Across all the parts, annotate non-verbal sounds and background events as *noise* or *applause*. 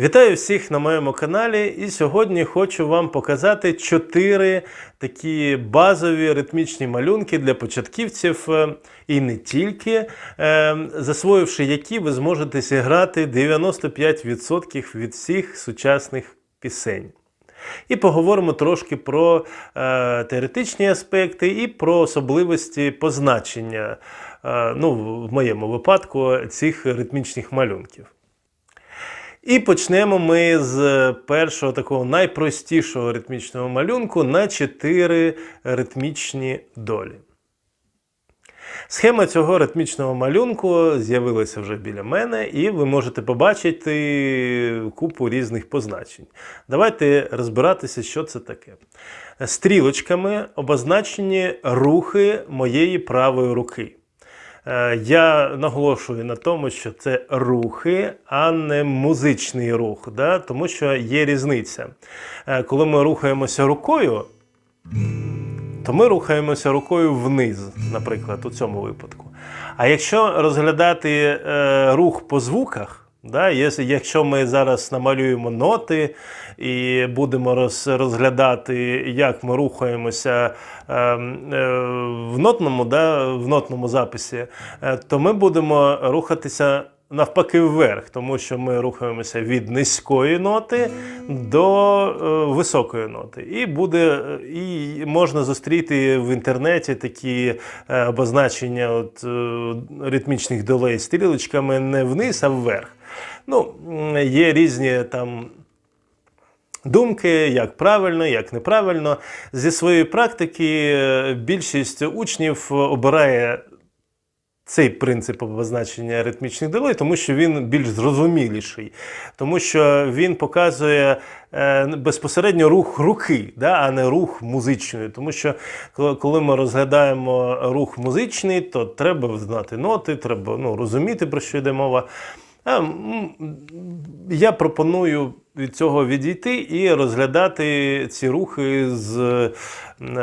Вітаю всіх на моєму каналі, і сьогодні хочу вам показати чотири такі базові ритмічні малюнки для початківців е, і не тільки, е, засвоївши які ви зможете зіграти 95% від всіх сучасних пісень. І поговоримо трошки про е, теоретичні аспекти і про особливості позначення, е, ну, в моєму випадку, цих ритмічних малюнків. І почнемо ми з першого такого найпростішого ритмічного малюнку на 4 ритмічні долі. Схема цього ритмічного малюнку з'явилася вже біля мене, і ви можете побачити купу різних позначень. Давайте розбиратися, що це таке. Стрілочками обозначені рухи моєї правої руки. Е, Я наголошую на тому, що це рухи, а не музичний рух, да? тому що є різниця. Е, Коли ми рухаємося рукою, то ми рухаємося рукою вниз, наприклад, у цьому випадку. А якщо розглядати е, рух по звуках, да, якщо ми зараз намалюємо ноти і будемо роз, розглядати, як ми рухаємося е, е, в, нотному, да, в нотному записі, е, то ми будемо рухатися навпаки вверх, тому що ми рухаємося від низької ноти до е, високої ноти. І буде е, і можна зустріти в інтернеті такі е, обозначення от, е, ритмічних долей стрілочками не вниз, а вверх. Ну, є різні там думки, як правильно, як неправильно. Зі своєї практики е, більшість учнів обирає цей принцип обозначення ритмічних долей, тому що він більш зрозуміліший, тому що він показує е, безпосередньо рух руки, да, а не рух музичної. Тому що коли- коли ми розглядаємо рух музичний, то треба знати ноти, треба ну, розуміти, про що йде мова. Я пропоную від цього відійти і розглядати ці рухи з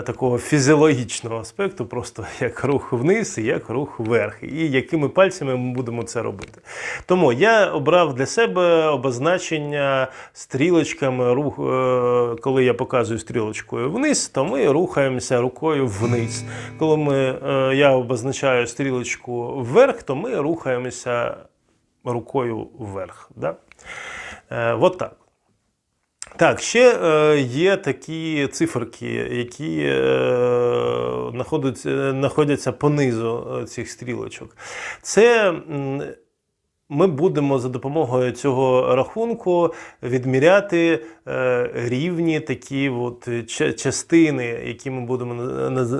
такого фізіологічного аспекту, просто *laughs* як рух вниз і як рух вверх, і якими пальцями ми будемо це робити. Тому я обрав для себе обозначення стрілочками. Рух, е, коли я показую стрілочкою вниз, то ми рухаємося рукою вниз. Коли ми, е, я обозначаю стрілочку вверх, то ми рухаємося рукою вверх. Да? Е, от так. Так, ще е, є такі циферки, які е, знаходяться, знаходяться понизу е, цих стрілочок. Це ми будемо за допомогою цього рахунку відміряти е, рівні такі от частини, які ми будемо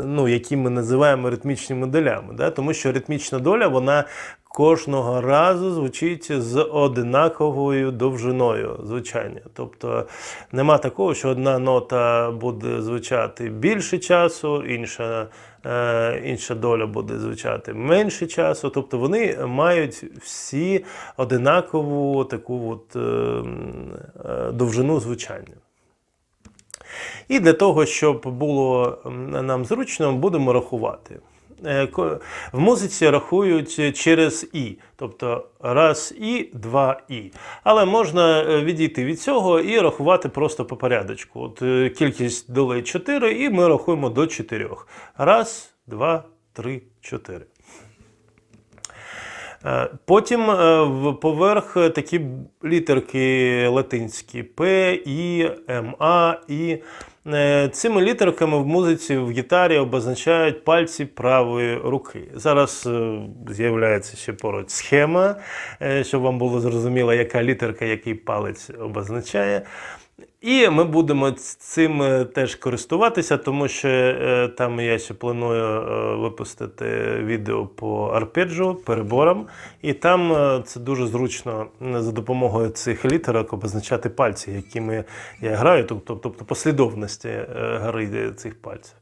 ну, які ми називаємо ритмічними долями. Да? Тому що ритмічна доля вона кожного разу звучить з одинаковою довжиною звучання. Тобто нема такого, що одна нота буде звучати більше часу, інша, е, інша доля буде звучати менше часу. Тобто вони мають всі одинакову таку от, е, е, довжину звучання. І для того, щоб було нам зручно, будемо рахувати. Е, В музиці рахують через і, тобто раз і, два і. Але можна е, відійти від цього і рахувати просто по порядочку. От е, кількість долей 4, і ми рахуємо до 4. Раз, два, три, чотири. Е, Потім е, поверх е, такі літерки латинські П, І, М, А, І. Е, Цими літерками в музиці в гітарі обозначають пальці правої руки. Зараз е, з'являється ще поруч схема, е, щоб вам було зрозуміло, яка літерка, який палець обозначає. І ми будемо цим е, теж користуватися, тому що е, там я ще планую е, випустити відео по арпеджіо, переборам. І там е, це дуже зручно м, за допомогою цих літерок обозначати пальці, якими я граю, тобто, тобто послідовності е, гри цих пальців.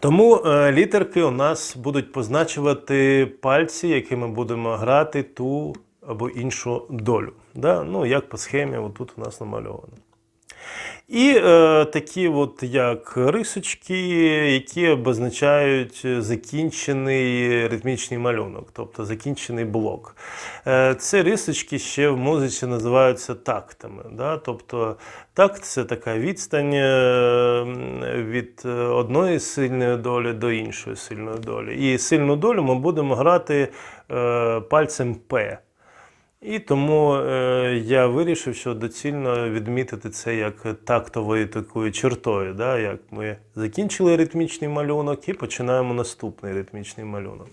Тому е, літерки у нас будуть позначувати пальці, якими будемо грати ту або іншу долю. Да? Ну, як по схемі, отут у нас намальовано. І е, такі, от як рисочки, які обозначають закінчений ритмічний малюнок, тобто закінчений блок. Е, ці рисочки ще в музиці називаються тактами. Да? Тобто такт це така відстань е, від одної сильної долі до іншої сильної долі. І сильну долю ми будемо грати е, пальцем П. І тому е, я вирішив, що доцільно відмітити це як тактовою такою чертою, да, як ми закінчили ритмічний малюнок і починаємо наступний ритмічний малюнок.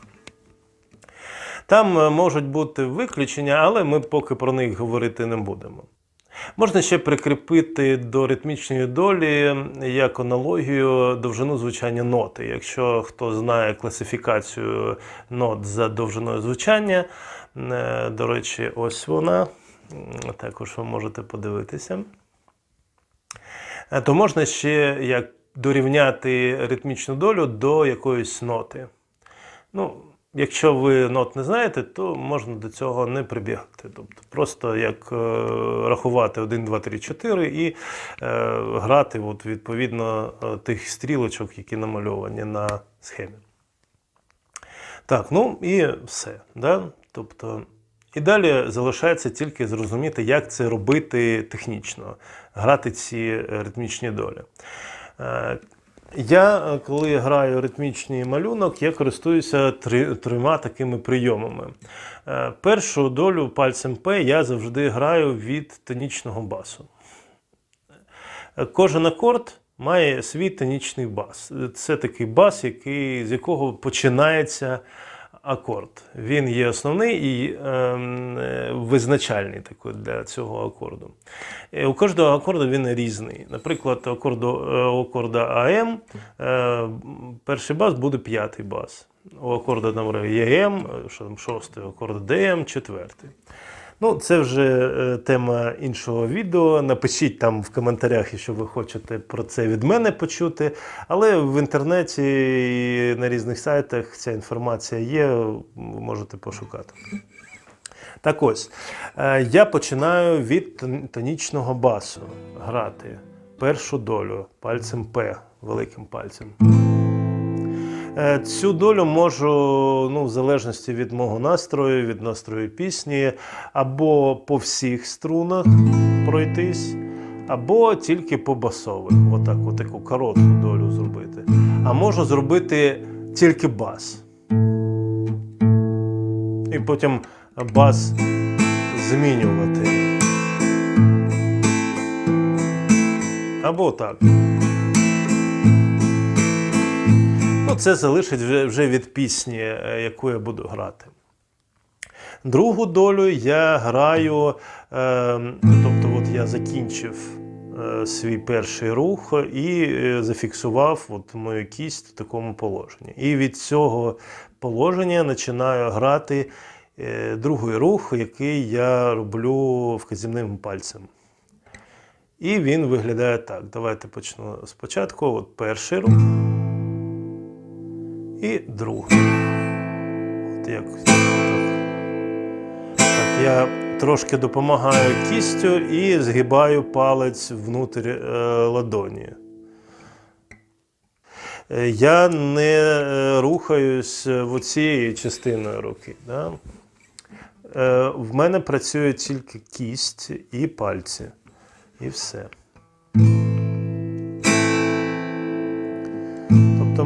Там е, можуть бути виключення, але ми поки про них говорити не будемо. Можна ще прикріпити до ритмічної долі як аналогію довжину звучання ноти. Якщо хто знає класифікацію нот за довжиною звучання, до речі, ось вона. Також ви можете подивитися. Е, То можна ще як дорівняти ритмічну долю до якоїсь ноти. Ну, якщо ви нот не знаєте, то можна до цього не прибігати. Тобто просто як е, рахувати 1, 2, 3, 4 і е, грати от, відповідно е, тих стрілочок, які намальовані на схемі. Так, ну і все. Да? Тобто, і далі залишається тільки зрозуміти, як це робити технічно, грати ці е, ритмічні долі. Е, Я, е, коли граю ритмічний малюнок, я користуюся три, трьома такими прийомами. Першу долю пальцем П я завжди граю від тонічного басу. Кожен акорд має свій тонічний бас. Це такий бас, який, з якого починається акорд. Він є основний і ем, е, визначальний такий для цього акорду. Е, У кожного акорду він різний. Наприклад, у акорду, е, акорда АМ е, перший бас буде п'ятий бас. У акорда ЕМ, шостий, акорд ДМ четвертий. Ну, це вже е, тема іншого відео. Напишіть там в коментарях, якщо ви хочете про це від мене почути. Але в інтернеті і на різних сайтах ця інформація є, ви можете пошукати. Так ось, е, я починаю від тонічного басу грати першу долю пальцем П, великим пальцем. Е, Цю долю можу, ну, в залежності від мого настрою, від настрою пісні, або по всіх струнах пройтись, або тільки по басових. Отак, отаку коротку долю зробити. А можу зробити тільки бас. І потім бас змінювати. Або так. Ну, це залишить вже, від пісні, е, яку я буду грати. Другу долю я граю, е, тобто, от я закінчив е, свій перший рух і е, зафіксував от мою кість в такому положенні. І від цього положення починаю грати другий рух, який я роблю вказівним пальцем. І він виглядає так. Давайте почну спочатку. От перший рух і другий. От якось так. Так, я трошки допомагаю кістю і згибаю палець внутрі е, ладоні. Е, Я не е, рухаюсь в оцією частиною руки. Да? Е, В мене працює тільки кість і пальці. І все.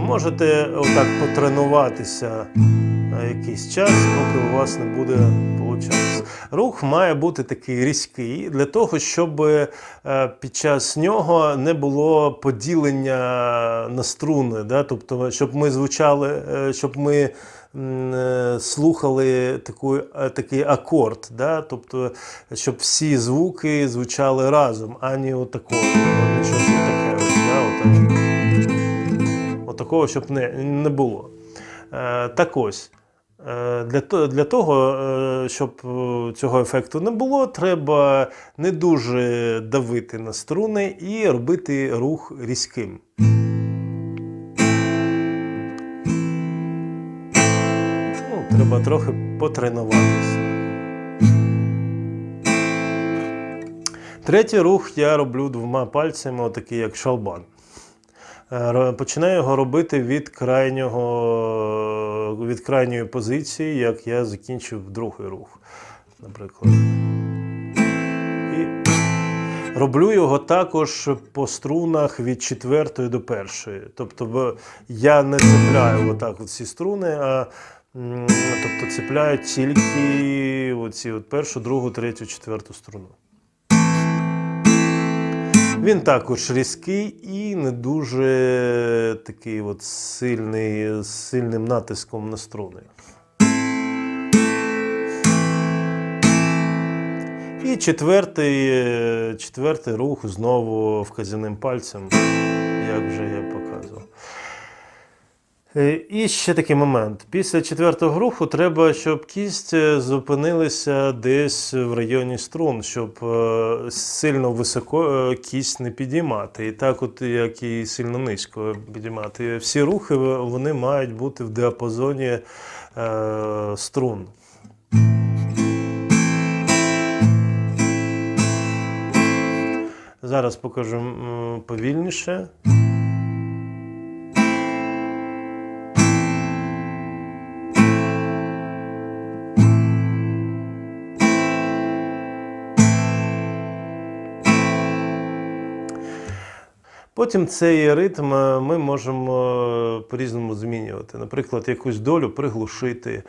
Можете отак потренуватися е, якийсь час, поки у вас не буде получатися. Рух має бути такий різкий для того, щоб е, під час нього не було поділення на струни. Да? Тобто, щоб ми звучали, е, щоб ми слухали таку, такий акорд, да? тобто, щоб всі звуки звучали разом, а не отакого. Не От такого, щоб не, не було. Е, так ось. е, Для, для того, е, щоб цього ефекту не було, треба не дуже давити на струни і робити рух різким. Ну, треба трохи потренуватися. Третій рух я роблю двома пальцями, отакий як шалбан. Е, Починаю його робити від, крайнього, від крайньої позиції, як я закінчив другий рух, наприклад. Роблю його також по струнах від четвертої до першої. Тобто я не цепляю отак от ці струни, а тобто цепляю тільки оці от першу, другу, третю, четверту струну. Він також різкий і не дуже такий от сильний, з сильним натиском на струни. І четвертий, е, четвертий рух знову вказівним пальцем, як вже я показував. Е, І ще такий момент. Після четвертого руху треба, щоб кість е, зупинилася десь в районі струн, щоб е, сильно високо кість не підіймати. І так, от як і сильно низько підіймати. Всі рухи вони мають бути в діапазоні струн. Зараз покажу повільніше. Потім цей ритм е, ми можемо е, по-різному змінювати. Наприклад, якусь долю приглушити,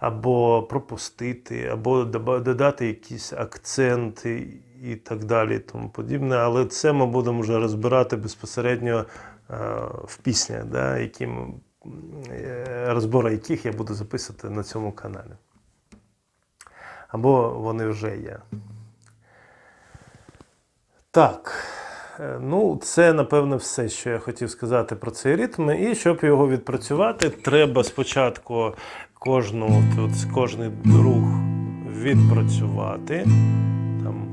або пропустити, або додати якісь акценти і так далі, тому подібне. Але це ми будемо вже розбирати безпосередньо е, в піснях, да, які ми, розбори яких я буду записувати на цьому каналі. Або вони вже є. Так. Е, Ну, це напевне все, що я хотів сказати про цей ритм. І щоб його відпрацювати, треба спочатку кожну, тут, кожний рух відпрацювати. Там.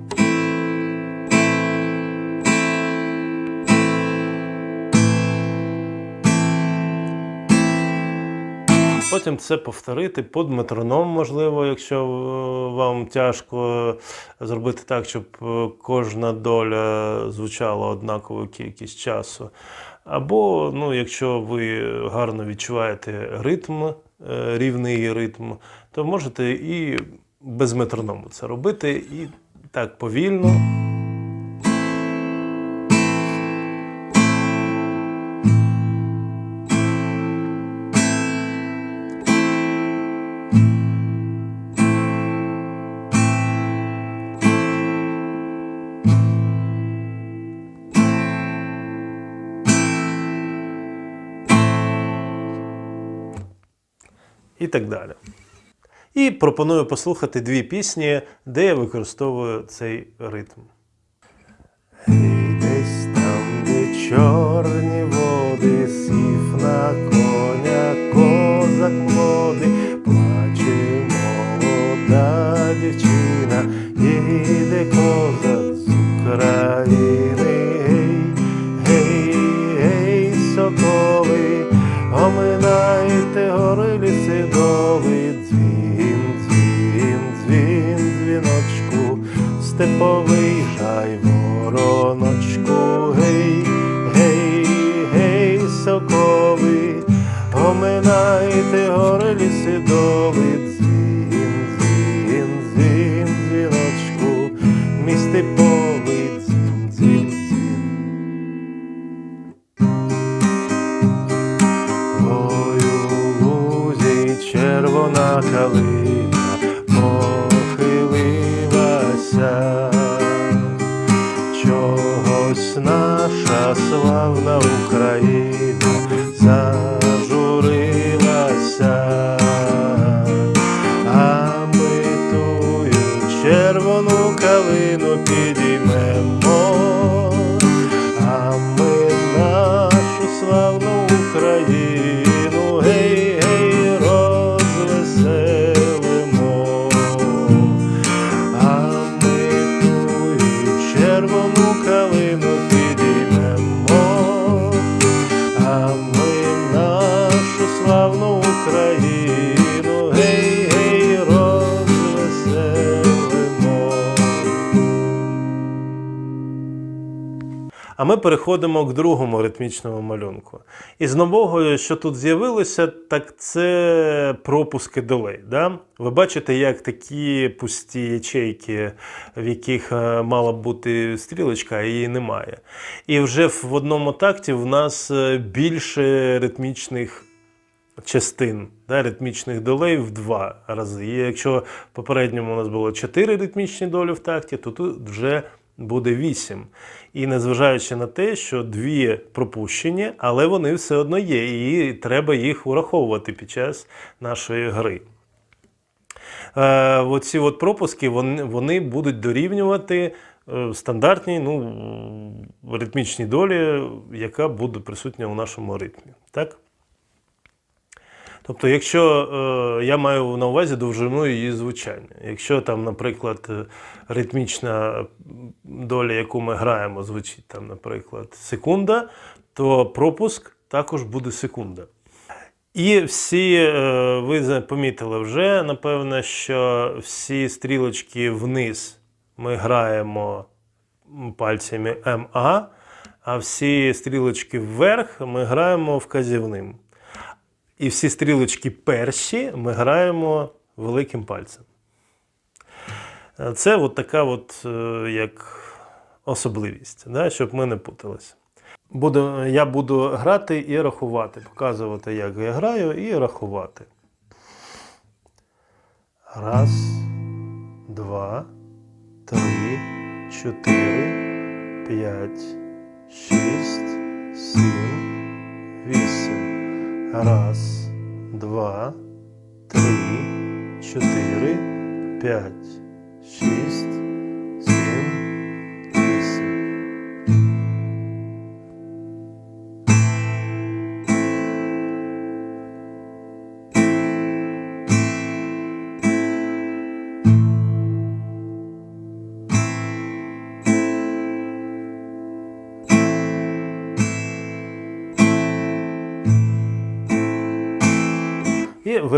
Потім це повторити під метроном, можливо, якщо е, вам тяжко зробити так, щоб е, кожна доля звучала однакову кількість часу. Або, ну, якщо ви гарно відчуваєте ритм, е, рівний ритм, то можете і без метроному це робити, і так повільно. Так далі. І пропоную послухати дві пісні, де я використовую цей ритм. Гей, десь там, де чорні води, сів на коня, козак молодий, плаче молода дівчина, їде козак з України. Гей, гей, гей, соколи, оминайте гори степовий жай вороночку, гей, гей, гей, соколи, оминайте гори ліси доли, дзвін, дзвін, дзвін, дзвіночку, мій степовий дзвін, дзвін, дзвін. Ой, у лузі червона калина славна Україна А ми переходимо к другому ритмічному малюнку. І з нового, що тут з'явилося, так це пропуски долей. Да? Ви бачите, як такі пусті ячейки, в яких е, мала б бути стрілочка, а її немає. І вже в одному такті в нас е, більше ритмічних частин, да, ритмічних долей в два рази. І якщо попередньому у нас було 4 ритмічні долі в такті, то тут вже буде 8. І незважаючи на те, що дві пропущені, але вони все одно є, і треба їх ураховувати під час нашої гри. Е, оці от пропуски вони, вони будуть дорівнювати е, стандартній ну, ритмічній долі, яка буде присутня у нашому ритмі. Так? Тобто, якщо е, я маю на увазі довжину її звучання. Якщо там, наприклад, е, ритмічна доля, яку ми граємо, звучить там, наприклад, секунда, то пропуск також буде секунда. І всі, е, ви помітили вже, напевно, що всі стрілочки вниз ми граємо пальцями МА, а всі стрілочки вверх ми граємо вказівним. І всі стрілочки перші ми граємо великим пальцем. Е, Це от така от, е, як особливість, да, щоб ми не путалися. Буду, я буду грати і рахувати, показувати, як я граю, і рахувати. Раз, два, три, чотири, п'ять, шість, сім. Раз, два, три, чотири, п'ять,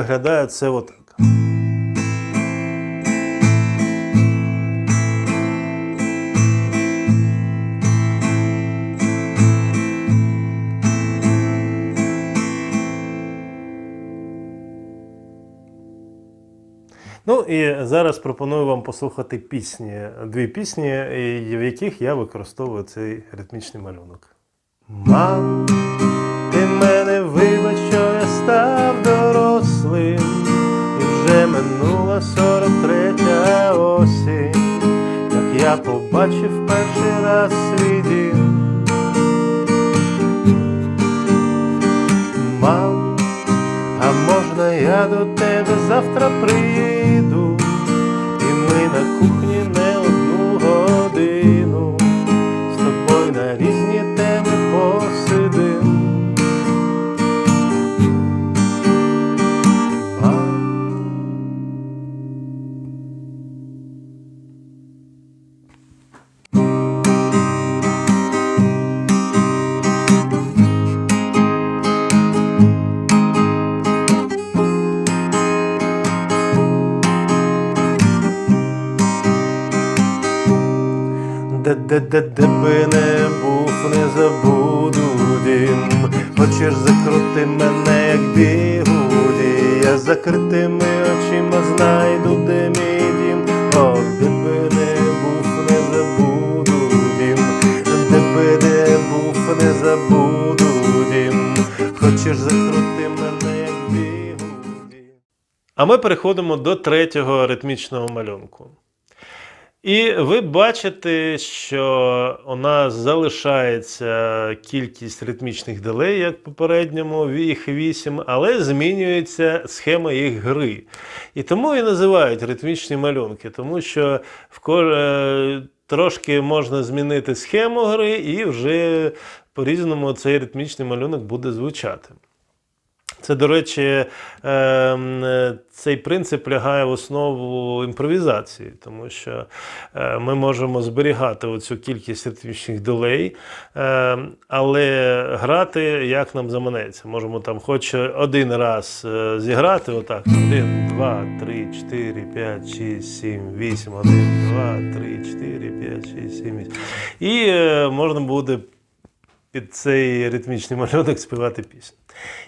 виглядає це отак. Ну і зараз пропоную вам послухати пісні, дві пісні, в яких я використовую цей ритмічний малюнок. Мам, дорослим, і вже минула 43 осінь, як я побачив перший раз свій дім. Мам, а можна я до тебе завтра приїду, Де де де би не був, не забуду дім. Хочеш закрути мене, як бігуді, я закритими очима знайду, де мій дім. О, де би не був, не забуду дім. Де би не був, не забуду дім. Хочеш закрути мене, як бігуді. А ми переходимо до третього ритмічного малюнку. І ви бачите, що у нас залишається кількість ритмічних делей, як в попередньому, їх 8, але змінюється схема їх гри. І тому і називають ритмічні малюнки, тому що в ко- е, трошки можна змінити схему гри, і вже по-різному цей ритмічний малюнок буде звучати. Це, до речі, е, м, е, цей принцип лягає в основу імпровізації, тому що е, ми можемо зберігати оцю кількість ритмічних долей, е, але грати як нам заманеться. Можемо там хоч один раз е, зіграти, отак: один, два, три, чотири, п'ять, шість, сім, вісім, один, два, три, чотири, п'ять, шість, сім, вісім. І можна буде під цей ритмічний *laughs* малюнок співати пісню.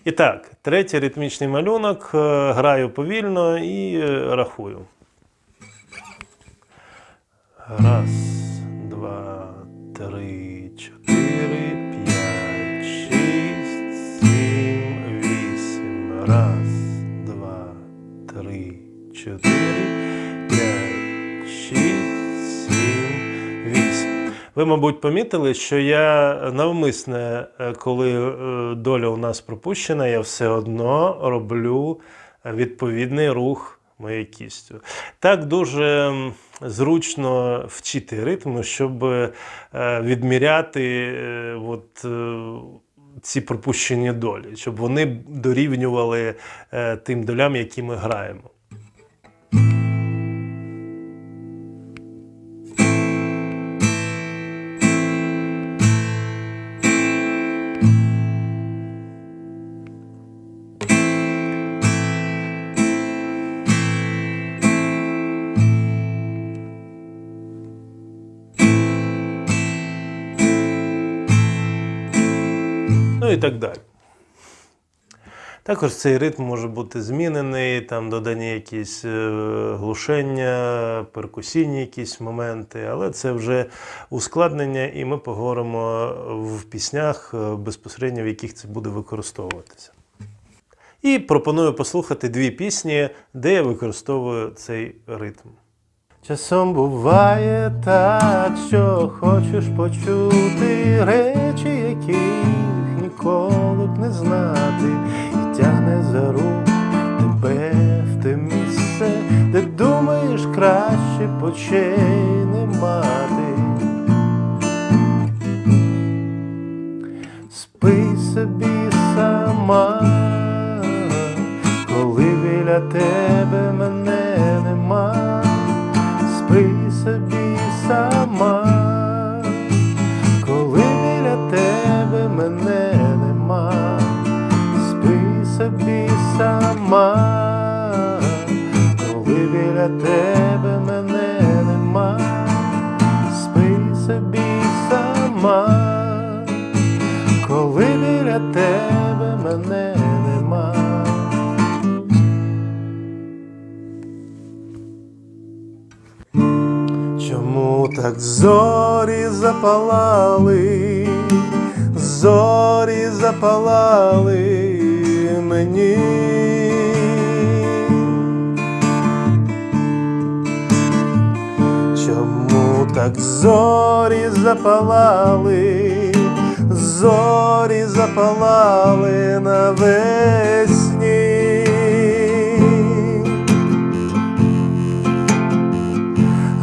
І так, третій ритмічний малюнок. е, Граю повільно і е, рахую. Раз, два, три, Мабуть, помітили, що я навмисне, е, коли е, доля у нас пропущена, я все одно роблю відповідний рух моєю кістю. Так дуже зручно вчити ритм, щоб е, відміряти от, ці пропущені долі, щоб вони дорівнювали тим долям, які ми граємо. І так далі. Також цей ритм може бути змінений, там додані якісь е, глушення, перкусійні якісь моменти, але це вже ускладнення, і ми поговоримо в піснях, е, безпосередньо в яких це буде використовуватися. І пропоную послухати дві пісні, де я використовую цей ритм. Часом буває так, що хочеш почути речі, яких ніколи не знати, і тягне за рук тебе в те місце, де думаєш краще почей мені? Чому так зорі запалали, зорі запалали навесні?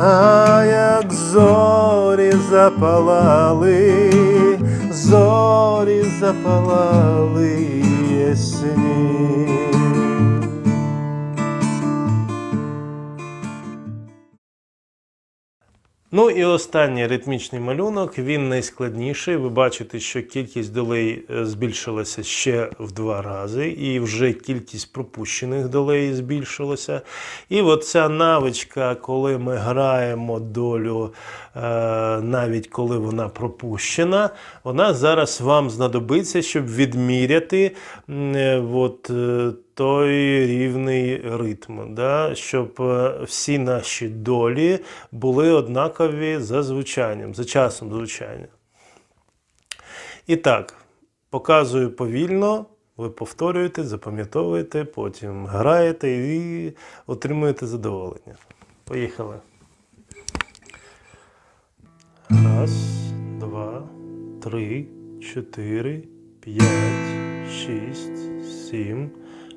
А як зорі запалали, зорі запалали diyesiniz Ну і останній ритмічний малюнок, він найскладніший. Ви бачите, що кількість долей е, збільшилася ще в два рази, і вже кількість пропущених долей збільшилася. І от ця навичка, коли ми граємо долю, е, навіть коли вона пропущена, вона зараз вам знадобиться, щоб відміряти е, от, той рівний ритм, да? щоб е, всі наші долі були однакові за звучанням, за часом звучання. І так, показую повільно, ви повторюєте, запам'ятовуєте, потім граєте і отримуєте задоволення. Поїхали. Раз, два, три, чотири, п'ять, шість, сім,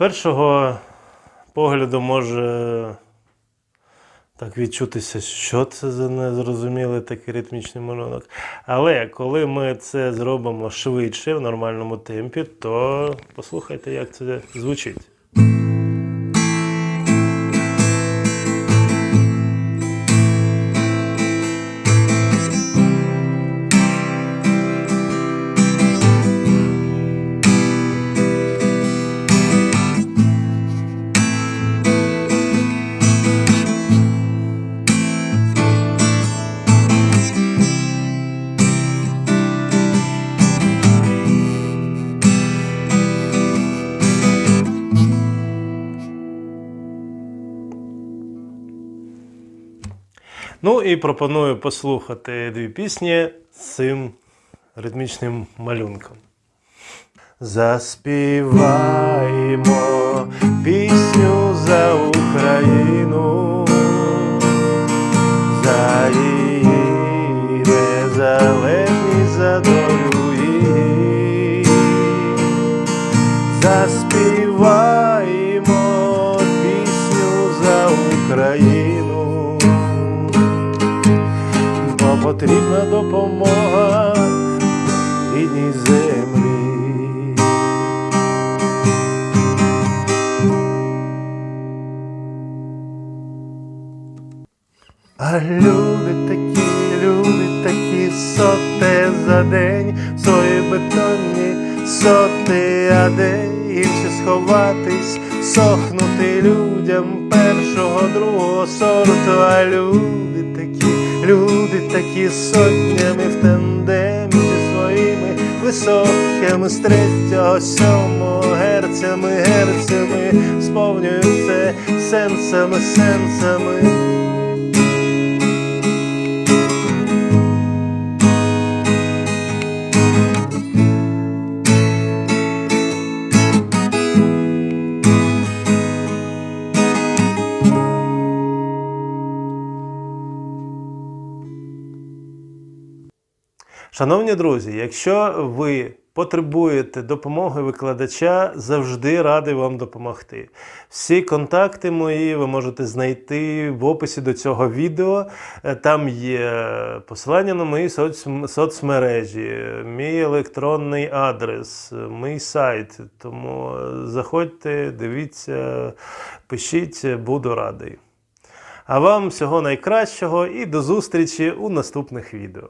першого погляду може так відчутися, що це за незрозумілий такий ритмічний малюнок. Але коли ми це зробимо швидше в нормальному темпі, то послухайте, як це звучить. Ну і пропоную послухати дві пісні з цим ритмічним малюнком. Заспіваємо пісню за Україну, за її незалежність, за долю її. Заспіваємо пісню за Україну, потрібна допомога рідній землі. А люди такі, люди такі соте за день, свої бетонні соти, а де сховатись, сохнути людям першого, другого сорту, а люди люди такі сотнями в тандемі зі своїми високими з третього, сьомого герцями, герцями, сповнюються сенсами, сенсами. Шановні друзі, якщо ви потребуєте допомоги викладача, завжди радий вам допомогти. Всі контакти мої ви можете знайти в описі до цього відео. Е, Там є посилання на мої соц- соцмережі, мій електронний адрес, мій сайт. Тому е, заходьте, дивіться, пишіть, буду радий. А вам всього найкращого і до зустрічі у наступних відео.